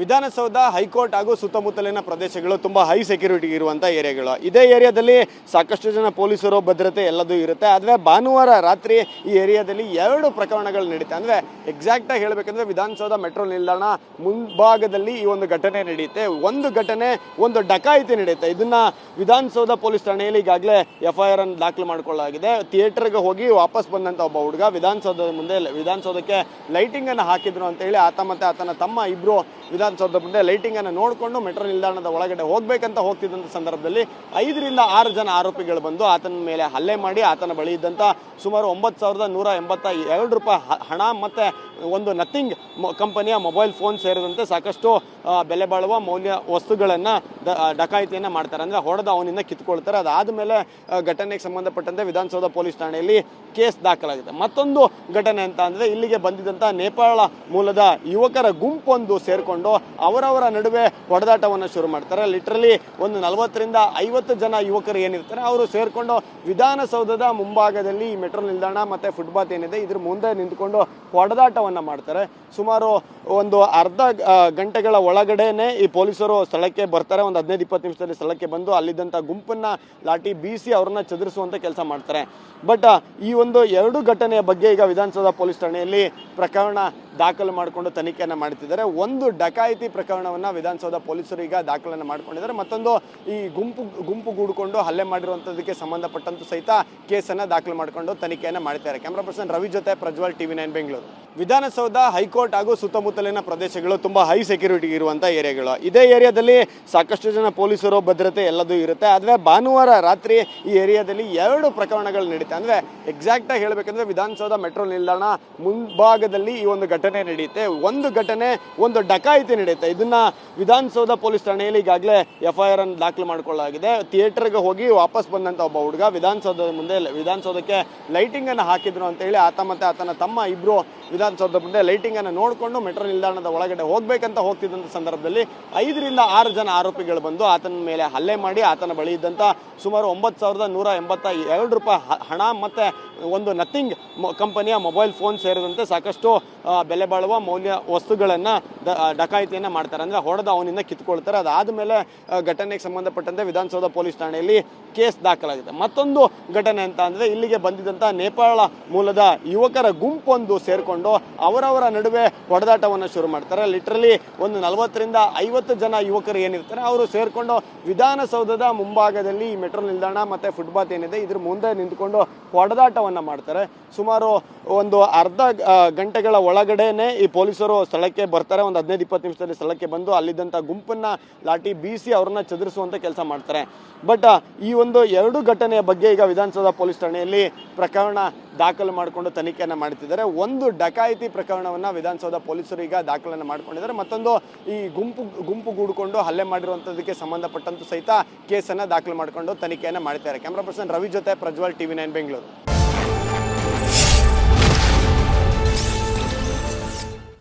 Vidhana Soudha, high court ಹಾಗೂ ಸುತ್ತಮುತ್ತಲಿನ ಪ್ರದೇಶಗಳು ತುಂಬ ಹೈ ಸೆಕ್ಯೂರಿಟಿ ಇರುವಂಥ ಏರಿಯಾಗಳು. ಇದೇ ಏರಿಯಾದಲ್ಲಿ ಸಾಕಷ್ಟು ಜನ ಪೊಲೀಸರು, ಭದ್ರತೆ ಎಲ್ಲದೂ ಇರುತ್ತೆ. ಆದರೆ ಭಾನುವಾರ ರಾತ್ರಿ ಈ ಏರಿಯಾದಲ್ಲಿ ಎರಡು ಪ್ರಕರಣಗಳು ನಡೀತೆ ಅಂದರೆ ಎಕ್ಸಾಕ್ಟಾಗಿ ಹೇಳಬೇಕಂದ್ರೆ ವಿಧಾನಸೌಧ ಮೆಟ್ರೋ ನಿಲ್ದಾಣ ಮುಂಭಾಗದಲ್ಲಿ ಈ ಒಂದು ಘಟನೆ ನಡೆಯುತ್ತೆ. ಒಂದು ಘಟನೆ, ಒಂದು ಡಕಾಯಿತಿ ನಡೆಯುತ್ತೆ. ಇದನ್ನ ವಿಧಾನಸೌಧ ಪೊಲೀಸ್ ಠಾಣೆಯಲ್ಲಿ ಈಗಾಗಲೇ ಎಫ್ ಐ ಆರ್ ಅನ್ನು ದಾಖಲು ಮಾಡಿಕೊಳ್ಳಲಾಗಿದೆ. ಥಿಯೇಟರ್ಗೆ ಹೋಗಿ ವಾಪಸ್ ಬಂದಂಥ ಒಬ್ಬ ಹುಡುಗ ವಿಧಾನಸೌಧದ ಮುಂದೆ, ವಿಧಾನಸೌಧಕ್ಕೆ ಲೈಟಿಂಗ್ ಅನ್ನು ಹಾಕಿದ್ರು ಅಂತ ಹೇಳಿ ಆತ ಮತ್ತೆ ಆತನ ತಮ್ಮ ಇಬ್ರು ವಿಧಾನಸೌಧದ ಮುಂದೆ ಲೈಟಿಂಗ್ ಅನ್ನು ನೋಡಿಕೊಂಡು ಮೆಟ್ರೋ ನಿಲ್ದಾಣದ ಒಳಗಡೆ ಹೋಗ್ಬೇಕಂತ ಹೋಗ್ತಿದ್ದಂಥ ಸಂದರ್ಭದಲ್ಲಿ ಐದರಿಂದ ಆರು ಜನ ಆರೋಪಿಗಳು ಬಂದು ಆತನ ಮೇಲೆ ಹಲ್ಲೆ ಮಾಡಿ ಆತನ ಬಳಿ ಇದ್ದಂಥ ಸುಮಾರು ಒಂಬತ್ತು ಸಾವಿರದ ನೂರ ಎಂಬತ್ತ ಎರಡು ರೂಪಾಯಿ ಹಣ ಮತ್ತು ಒಂದು ನಥಿಂಗ್ ಕಂಪನಿಯ ಮೊಬೈಲ್ ಫೋನ್ ಸೇರಿದಂತೆ ಸಾಕಷ್ಟು ಬೆಲೆ ಬಾಳುವ ಮೌಲ್ಯ ವಸ್ತುಗಳನ್ನು ಡಕಾಯಿತಿಯನ್ನು ಮಾಡ್ತಾರೆ. ಅಂದರೆ ಹೊಡೆದ ಅವನಿಂದ ಕಿತ್ಕೊಳ್ತಾರೆ. ಅದಾದಮೇಲೆ ಘಟನೆಗೆ ಸಂಬಂಧಪಟ್ಟಂತೆ ವಿಧಾನಸೌಧ ಪೊಲೀಸ್ ಠಾಣೆಯಲ್ಲಿ ಕೇಸ್ ದಾಖಲಾಗಿದೆ. ಮತ್ತೊಂದು ಘಟನೆ ಅಂತ ಅಂದರೆ ಇಲ್ಲಿಗೆ ಬಂದಿದ್ದಂಥ ನೇಪಾಳ ಮೂಲದ ಯುವಕರ ಗುಂಪೊಂದು ಸೇರಿಕೊಂಡು ಅವರವರ ನಡುವೆ ಹೊಡೆದಾಟವನ್ನು ಶುರು ಮಾಡ್ತಾರೆ. ಲಿಟ್ರಲಿ ಒಂದು ನಲವತ್ತರಿಂದ ಐವತ್ತು ಜನ ಯುವಕರು ಏನಿರ್ತಾರೆ, ಅವರು ಸೇರಿಕೊಂಡು ವಿಧಾನಸೌಧದ ಮುಂಭಾಗದಲ್ಲಿ ಈ ಮೆಟ್ರೋ ನಿಲ್ದಾಣ ಮತ್ತು ಫುಟ್ಪಾತ್ ಏನಿದೆ, ಇದ್ರ ಮುಂದೆ ನಿಂತ್ಕೊಂಡು ಹೊಡೆದಾಟವನ್ನು ಮಾಡ್ತಾರೆ. ಸುಮಾರು ಒಂದು ಅರ್ಧ ಗಂಟೆಗಳ ಒಳಗಡೆನೆ ಈ ಪೊಲೀಸರು ಸ್ಥಳಕ್ಕೆ ಬರ್ತಾರೆ. ಒಂದು ಹದಿನೈದು, ಇಪ್ಪತ್ತು ನಿಮಿಷದಲ್ಲಿ ಸ್ಥಳಕ್ಕೆ ಬಂದು ಅಲ್ಲಿದ್ದಂಥ ಗುಂಪನ್ನ ಲಾಟಿ ಬೀಸಿ ಅವ್ರನ್ನ ಚದುರಿಸುವಂಥ ಕೆಲಸ ಮಾಡ್ತಾರೆ. ಬಟ್ ಈ ಒಂದು ಎರಡು ಘಟನೆಯ ಬಗ್ಗೆ ಈಗ ವಿಧಾನಸೌಧ ಪೊಲೀಸ್ ಠಾಣೆಯಲ್ಲಿ ಪ್ರಕರಣ ದಾಖಲು ಮಾಡಿಕೊಂಡು ತನಿಖೆಯನ್ನು ಮಾಡ್ತಿದ್ದಾರೆ. ಒಂದು ಡಕಾಯಿತಿ ಪ್ರಕರಣವನ್ನು ವಿಧಾನಸೌಧ ಪೊಲೀಸರು ಈಗ ದಾಖಲನ್ನು ಮಾಡ್ಕೊಂಡಿದ್ದಾರೆ. ಮತ್ತೊಂದು ಈ ಗುಂಪು ಗುಂಪು ಗೂಡಿಕೊಂಡು ಹಲ್ಲೆ ಮಾಡಿರುವಂಥದ್ದಕ್ಕೆ ಸಂಬಂಧಪಟ್ಟಂತೂ ಸಹಿತ ಕೇಸನ್ನು ದಾಖಲು ಮಾಡಿಕೊಂಡು ತನಿಖೆಯನ್ನು ಮಾಡ್ತಾರೆ ಕ್ಯಾಮ್ರಾ ಪರ್ಸನ್ ರವಿ ಜೊತೆ Prajwal, TV nine Bengaluru. Vidhana Soudha high court ಹಾಗೂ ಸುತ್ತಮುತ್ತಲಿನ ಪ್ರದೇಶಗಳು ತುಂಬ ಹೈ ಸೆಕ್ಯೂರಿಟಿ ಇರುವಂಥ ಏರಿಯಾಗಳು. ಇದೇ ಏರಿಯಾದಲ್ಲಿ ಸಾಕಷ್ಟು ಜನ ಪೊಲೀಸರು, ಭದ್ರತೆ ಎಲ್ಲದೂ ಇರುತ್ತೆ. ಆದರೆ ಭಾನುವಾರ ರಾತ್ರಿ ಈ ಏರಿಯಾದಲ್ಲಿ ಎರಡು ಪ್ರಕರಣಗಳು ನಡೀತಾ ಅಂದರೆ ಎಕ್ಸಾಕ್ಟಾಗಿ ಹೇಳಬೇಕಂದ್ರೆ ವಿಧಾನಸೌಧ ಮೆಟ್ರೋ ನಿಲ್ದಾಣ ಮುಂಭಾಗದಲ್ಲಿ ಈ ಒಂದು ಘಟನೆ ನಡೆಯುತ್ತೆ. ಒಂದು ಘಟನೆ, ಒಂದು ಡಕಾಯಿತಿ ನಡೆಯುತ್ತೆ. ಇದನ್ನ ವಿಧಾನಸೌಧ ಪೊಲೀಸ್ ಠಾಣೆಯಲ್ಲಿ ಈಗಾಗಲೇ ಎಫ್ ಐ ಆರ್ ಅನ್ನು ದಾಖಲು ಮಾಡಿಕೊಳ್ಳಲಾಗಿದೆ. ಥಿಯೇಟರ್ಗೆ ಹೋಗಿ ವಾಪಸ್ ಬಂದಂತ ಒಬ್ಬ ಹುಡುಗ ವಿಧಾನಸೌಧದ ಮುಂದೆ, ವಿಧಾನಸೌಧಕ್ಕೆ ಲೈಟಿಂಗ್ ಅನ್ನು ಹಾಕಿದ್ರು ಅಂತ ಹೇಳಿ ಆತ ಮತ್ತೆ ಆತನ ತಮ್ಮ ಇಬ್ರು ವಿಧಾನಸೌಧದ ಮುಂದೆ ಲೈಟಿಂಗ್ ಅನ್ನು ನೋಡಿಕೊಂಡು ಮೆಟ್ರೋ ನಿಲ್ದಾಣದ ಒಳಗಡೆ ಹೋಗ್ಬೇಕಂತ ಹೋಗ್ತಿದ್ದಂಥ ಸಂದರ್ಭದಲ್ಲಿ ಐದರಿಂದ ಆರು ಜನ ಆರೋಪಿಗಳು ಬಂದು ಆತನ ಮೇಲೆ ಹಲ್ಲೆ ಮಾಡಿ ಆತನ ಬಳಿ ಇದ್ದಂತ ಸುಮಾರು ಒಂಬತ್ತು ಸಾವಿರದ ನೂರ ಎಂಬತ್ತ ಎರಡು ರೂಪಾಯಿ ಹಣ ಮತ್ತೆ ಒಂದು ನಥಿಂಗ್ ಕಂಪನಿಯ ಮೊಬೈಲ್ ಫೋನ್ ಸೇರಿದಂತೆ ಸಾಕಷ್ಟು ಬೆಲೆ ಬಾಳುವ ಮೌಲ್ಯ ವಸ್ತುಗಳನ್ನು ಡಕಾಯಿತಿಯನ್ನು ಮಾಡ್ತಾರೆ. ಅಂದರೆ ಹೊಡೆದು ಅವನಿಂದ ಕಿತ್ಕೊಳ್ತಾರೆ. ಅದಾದಮೇಲೆ ಘಟನೆಗೆ ಸಂಬಂಧಪಟ್ಟಂತೆ ವಿಧಾನಸೌಧ ಪೊಲೀಸ್ ಠಾಣೆಯಲ್ಲಿ ಕೇಸ್ ದಾಖಲಾಗಿದೆ. ಮತ್ತೊಂದು ಘಟನೆ ಅಂತ ಅಂದರೆ ಇಲ್ಲಿಗೆ ಬಂದಿದ್ದಂಥ ನೇಪಾಳ ಮೂಲದ ಯುವಕರ ಗುಂಪೊಂದು ಸೇರಿಕೊಂಡು ಅವರವರ ನಡುವೆ ಹೊಡೆದಾಟವನ್ನು ಶುರು ಮಾಡ್ತಾರೆ. ಲಿಟ್ರಲಿ ಒಂದು ನಲವತ್ತರಿಂದ ಐವತ್ತು ಜನ ಯುವಕರು ಏನಿರ್ತಾರೆ, ಅವರು ಸೇರಿಕೊಂಡು ವಿಧಾನಸೌಧದ ಮುಂಭಾಗದಲ್ಲಿ ಈ ಮೆಟ್ರೋ ನಿಲ್ದಾಣ ಮತ್ತು ಫುಟ್ಪಾತ್ ಏನಿದೆ, ಇದ್ರ ಮುಂದೆ ನಿಂತ್ಕೊಂಡು ಹೊಡೆದಾಟವನ್ನು ಮಾಡ್ತಾರೆ. ಸುಮಾರು ಒಂದು ಅರ್ಧ ಗಂಟೆಗಳ ಒಳಗಡೆನೆ ಈ ಪೊಲೀಸರು ಸ್ಥಳಕ್ಕೆ ಬರ್ತಾರೆ. ಒಂದು ಹದಿನೈದು, ಇಪ್ಪತ್ತು ನಿಮಿಷದಲ್ಲಿ ಸ್ಥಳಕ್ಕೆ ಬಂದು ಅಲ್ಲಿದ್ದಂಥ ಗುಂಪನ್ನು ಲಾಠಿ ಬೀಸಿ ಅವ್ರನ್ನ ಚದುರಿಸುವಂಥ ಕೆಲಸ ಮಾಡ್ತಾರೆ. ಬಟ್ ಈ ಒಂದು ಎರಡು ಘಟನೆಯ ಬಗ್ಗೆ ಈಗ ವಿಧಾನಸೌಧ ಪೊಲೀಸ್ ಠಾಣೆಯಲ್ಲಿ ಪ್ರಕರಣ ದಾಖಲು ಮಾಡಿಕೊಂಡು ತನಿಖೆಯನ್ನು ಮಾಡ್ತಿದ್ದಾರೆ. ಒಂದು ಡಕಾಯಿತಿ ಪ್ರಕರಣವನ್ನು ವಿಧಾನಸೌಧ ಪೊಲೀಸರು ಈಗ ದಾಖಲನ್ನು ಮಾಡ್ಕೊಂಡಿದ್ದಾರೆ. ಮತ್ತೊಂದು ಈ ಗುಂಪು ಗುಂಪು ಗೂಡಿಕೊಂಡು ಹಲ್ಲೆ ಮಾಡಿರುವಂಥದ್ದಕ್ಕೆ ಸಂಬಂಧಪಟ್ಟಂತೂ ಸಹಿತ ಕೇಸನ್ನು ದಾಖಲು ಮಾಡಿಕೊಂಡು ತನಿಖೆಯನ್ನು ಮಾಡ್ತಾರೆ ಕ್ಯಾಮ್ರಾ ಪರ್ಸನ್ ರವಿ ಜೊತೆ ಪ್ರಜ್ವಲ್ ಟಿವಿ ನೈನ್ ಬೆಂಗಳೂರು.